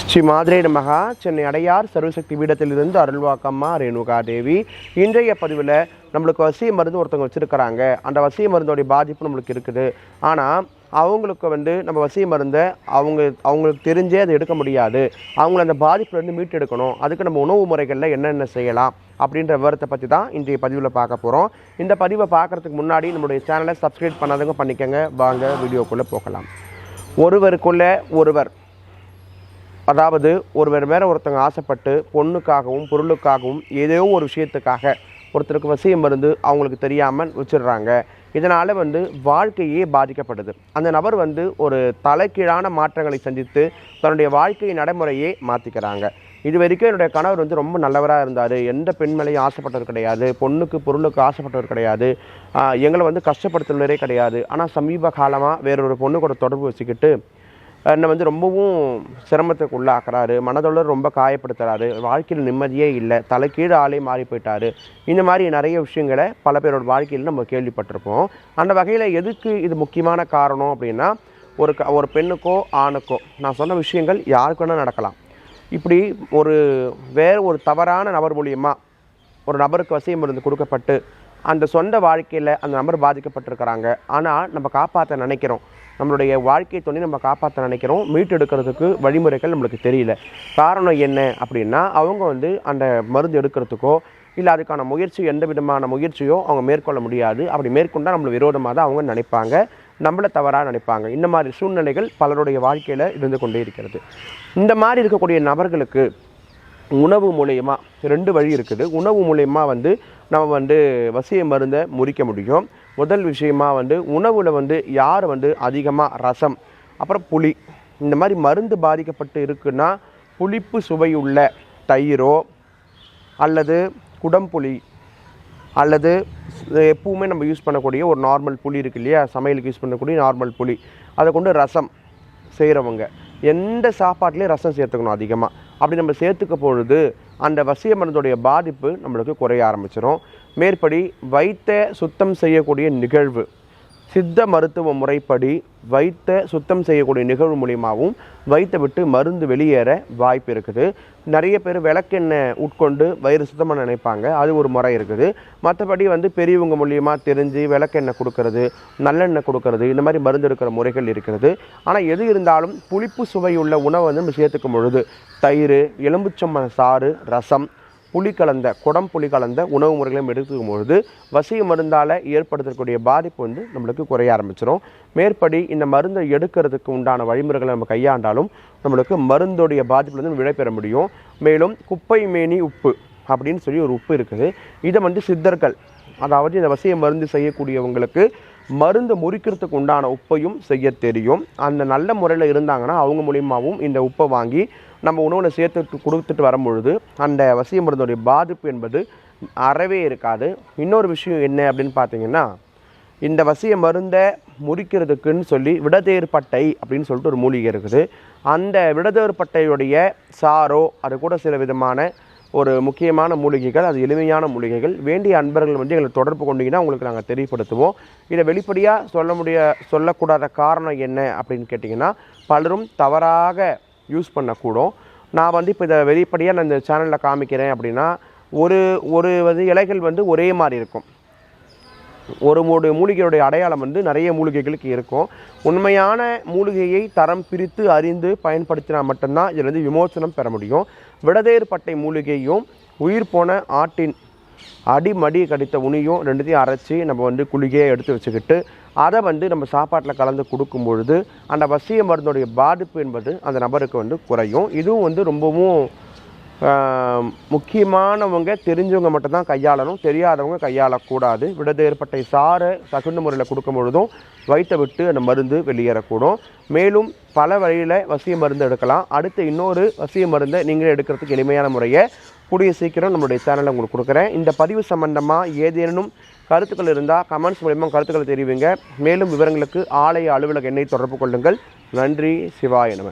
ஸ்ரீ மாதிரி நமகா. சென்னை அடையார் சர்வசக்தி பீடத்திலிருந்து அருள்வாக்கம்மா ரேணுகா தேவி இன்றைய பதிவில் நம்மளுக்கு வசிய மருந்து ஒருத்தவங்க வச்சுருக்கிறாங்க. அந்த வசிய மருந்தோடைய பாதிப்பு நம்மளுக்கு இருக்குது. ஆனால் அவங்களுக்கு வந்து நம்ம வசிய மருந்தை அவங்க அவங்களுக்கு தெரிஞ்சே அதை எடுக்க முடியாது. அவங்கள அந்த பாதிப்புலேருந்து மீட்டெடுக்கணும். அதுக்கு நம்ம உணவு முறைகளில் என்னென்ன செய்யலாம் அப்படின்ற விவரத்தை பற்றி தான் இன்றைய பதிவில் பார்க்க போகிறோம் இந்த பதிவை பார்க்குறதுக்கு முன்னாடி நம்மளுடைய சேனலை சப்ஸ்கிரைப் பண்ணாதவங்க பண்ணிக்கோங்க. வாங்க வீடியோக்குள்ளே போகலாம். ஒருவருக்குள்ளே ஒருவர் அதாவது ஒருவர் மேலே ஒருத்தங்க ஆசைப்பட்டு பொண்ணுக்காகவும் பொருளுக்காகவும் ஏதோ ஒரு விஷயத்துக்காக ஒருத்தருக்கு வசியம் இருந்து அவங்களுக்கு தெரியாமல் வச்சிடுறாங்க. இதனால் வந்து வாழ்க்கையே பாதிக்கப்படுது. அந்த நபர் வந்து ஒரு தலைகீழான மாற்றங்களை சந்தித்து தன்னுடைய வாழ்க்கை நடைமுறையே மாற்றிக்கிறாங்க இது வரைக்கும் என்னுடைய கணவர் வந்து ரொம்ப நல்லவராக இருந்தார். எந்த பெண்மலையும் ஆசைப்பட்டவர் கிடையாது. பொண்ணுக்கு பொருளுக்கு ஆசைப்பட்டவர் கிடையாது. எங்களை வந்து கஷ்டப்படுத்துனரே கிடையாது. ஆனால் சமீப காலமாக வேறொரு பொண்ணு கூட தொடர்பு வச்சுக்கிட்டு என்னை வந்து ரொம்பவும் சிரமத்துக்கு உள்ளாக்குறாரு. மனதளவு ரொம்ப காயப்படுத்துகிறாரு வாழ்க்கையில் நிம்மதியே இல்லை. தலைக்கீழ் ஆளே மாறி போயிட்டாரு. இந்த மாதிரி நிறைய விஷயங்களை பல பேரோட வாழ்க்கையில் நம்ம கேள்விப்பட்டிருப்போம். அந்த வகையில் எதுக்கு இது முக்கியமான காரணம் அப்படின்னா ஒரு க ஒரு பெண்ணுக்கோ ஆணுக்கோ நான் சொன்ன விஷயங்கள் யாருக்கு வேணால் நடக்கலாம். இப்படி ஒரு வேறு ஒரு தவறான நபர் மூலியமாக ஒரு நபருக்கு வசியம் இருந்து கொடுக்கப்பட்டு அந்த சொந்த வாழ்க்கையில் அந்த நபர் பாதிக்கப்பட்டிருக்கிறாங்க. ஆனால் நம்ம காப்பாற்ற நினைக்கிறோம். நம்மளுடைய வாழ்க்கை துணை நம்ம காப்பாற்ற நினைக்கிறோம். மீட்டெடுக்கிறதுக்கு வழிமுறைகள் நம்மளுக்கு தெரியல. காரணம் என்ன அப்படின்னா அவங்க வந்து அந்த மருந்து எடுக்கிறதுக்கோ இல்லை அதுக்கான முயற்சி எந்த விதமான முயற்சியோ அவங்க மேற்கொள்ள முடியாது. அப்படி மேற்கொண்டால் நம்மளை விரோதமாக தான் அவங்க நினைப்பாங்க. நம்மளை தவறாக நினைப்பாங்க. இந்த மாதிரி சூழ்நிலைகள் பலருடைய வாழ்க்கையில் இருந்து கொண்டே இருக்கிறது. இந்த மாதிரி இருக்கக்கூடிய நபர்களுக்கு உணவு மூலயமா ரெண்டு வழி இருக்குது. உணவு மூலயமா வந்து நம்ம வந்து வசிய மருந்தை முறிக்க முடியும். முதல் விஷயமா வந்து உணவில் வந்து யார் வந்து அதிகமாக ரசம் அப்புறம் புளி இந்த மாதிரி மருந்து பாதிக்கப்பட்டு இருக்குன்னா புளிப்பு சுவையுள்ள தயிரோ அல்லது குடம்புளி அல்லது எப்பவுமே நம்ம யூஸ் பண்ணக்கூடிய ஒரு நார்மல் புளி இருக்கு இல்லையா? சமையலுக்கு யூஸ் பண்ணக்கூடிய நார்மல் புளி. அதை கொண்டு ரசம் செய்கிறவங்க எந்த சாப்பாட்லேயும் ரசம் சேர்த்துக்கணும் அதிகமாக அப்படி நம்ம சேர்த்துக்க பொழுது அந்த வசிய மருந்துடைய பாதிப்பு நம்மளுக்கு குறைய ஆரம்பிச்சிடும் மேற்படி வைத்த சுத்தம் செய்யக்கூடிய நிகழ்வு சித்த மருத்துவ முறைப்படி வைத்த சுத்தம் செய்யக்கூடிய நிகழ்வு மூலியமாகவும் வைத்த விட்டு மருந்து வெளியேற வாய்ப்பு இருக்குது. நிறைய பேர் விளக்கெண்ணெய் உட்கொண்டு வயிறு சுத்தமாக நினைப்பாங்க. அது ஒரு முறை இருக்குது. மற்றபடி வந்து பெரியவங்க மூலியமாக தெரிஞ்சு விளக்கெண்ணெய் கொடுக்கறது நல்லெண்ணெய் கொடுக்கறது இந்த மாதிரி மருந்து எடுக்கிற முறைகள் இருக்கிறது. ஆனால் எது இருந்தாலும் புளிப்பு சுவையுள்ள உணவை வந்து நம்ம சேர்த்துக்கும் பொழுது தயிர் எலும்புச்சம்பழ சாறு ரசம் புளி கலந்த குடம் புளி கலந்த உணவு முறைகளையும் எடுத்துக்கும் பொழுது வசிய மருந்தால் ஏற்படுத்தக்கூடிய பாதிப்பு வந்து நம்மளுக்கு குறைய ஆரம்பிச்சிடும் மேற்படி இந்த மருந்தை எடுக்கிறதுக்கு உண்டான வழிமுறைகளை நம்ம கையாண்டாலும் நம்மளுக்கு மருந்துடைய பாதிப்புலேருந்து விடைபெற முடியும். மேலும் குப்பை மேனி உப்பு அப்படின்னு சொல்லி ஒரு உப்பு இருக்குது. இதை வந்து சித்தர்கள் அதாவது இந்த வசிய மருந்து செய்யக்கூடியவங்களுக்கு மருந்து முறிக்கிறதுக்கு உண்டான உப்பையும் செய்ய தெரியும். அந்த நல்ல முறையில் இருந்தாங்கன்னா அவங்க மூலியமாகவும் இந்த உப்பை வாங்கி நம்ம உணவில் சேர்த்து கொடுத்துட்டு வரும்பொழுது அந்த வசிய மருந்துடைய பாதிப்பு என்பது அறவே இருக்காது. இன்னொரு விஷயம் என்ன அப்படின்னு பார்த்தீங்கன்னா இந்த வசிய மருந்தை முறிக்கிறதுக்குன்னு சொல்லி விடதேர் பட்டை அப்படின்னு சொல்லிட்டு ஒரு மூலிகை இருக்குது. அந்த விடதேர் பட்டையுடைய சாரோ அது கூட சில விதமான ஒரு முக்கியமான மூலிகைகள் அது எளிமையான மூலிகைகள். வேண்டிய அன்பர்கள் வந்து எங்களை தொடர்பு கொண்டீங்கன்னா உங்களுக்கு நாங்கள் தெரியப்படுத்துவோம். இதை வெளிப்படையாக சொல்ல முடிய சொல்லக்கூடாத காரணம் என்ன அப்படின்னு கேட்டிங்கன்னா பலரும் தவறாக யூஸ் பண்ணக்கூடும். நான் வந்து இப்போ இதை வெளிப்படையாக நான் இந்த சேனலில் காமிக்கிறேன் அப்படின்னா ஒரு ஒரு வந்து இலைகள் வந்து ஒரே மாதிரி இருக்கும். ஒரு மூடு மூலிகையுடைய அடையாளம் வந்து நிறைய மூலிகைகளுக்கு இருக்கும். உண்மையான மூலிகையை தரம் பிரித்து அறிந்து பயன்படுத்தினா மட்டும்தான் இதில் வந்து விமோசனம் பெற முடியும். விடதேர் பட்டை மூலிகையும் உயிர் போன ஆட்டின் அடிமடி கடித்த உனியும் ரெண்டுத்தையும் அரைச்சி நம்ம வந்து குளிகையை எடுத்து வச்சுக்கிட்டு அதை வந்து நம்ம சாப்பாட்டில் கலந்து கொடுக்கும் பொழுது அந்த வசிய மருந்துடைய பாதிப்பு என்பது அந்த நபருக்கு வந்து குறையும். இதுவும் வந்து ரொம்பவும் முக்கியமானவங்க தெரிஞ்சவங்க மட்டும்தான் கையாளணும் தெரியாதவங்க கையாளக்கூடாது. விடது ஏற்பட்ட சாறை தகுந்த முறையில் கொடுக்கும் பொழுதும் வைத்த விட்டு அந்த மருந்து வெளியேறக்கூடும். மேலும் பல வழியில் வசிய மருந்து எடுக்கலாம். அடுத்து இன்னொரு வசிய மருந்தை நீங்களே எடுக்கிறதுக்கு எளிமையான முறையை கூடிய சீக்கிரம் நம்மளுடைய சேனலில் உங்களுக்கு கொடுக்குறேன். இந்த பதிவு சம்பந்தமாக ஏதேனும் கருத்துக்கள் இருந்தால் கமெண்ட்ஸ் மூலியமாக கருத்துக்களை தெரிவிங்க. மேலும் விவரங்களுக்கு ஆலய அலுவலக எண்ணை தொடர்பு கொள்ளுங்கள். நன்றி. சிவாய நம.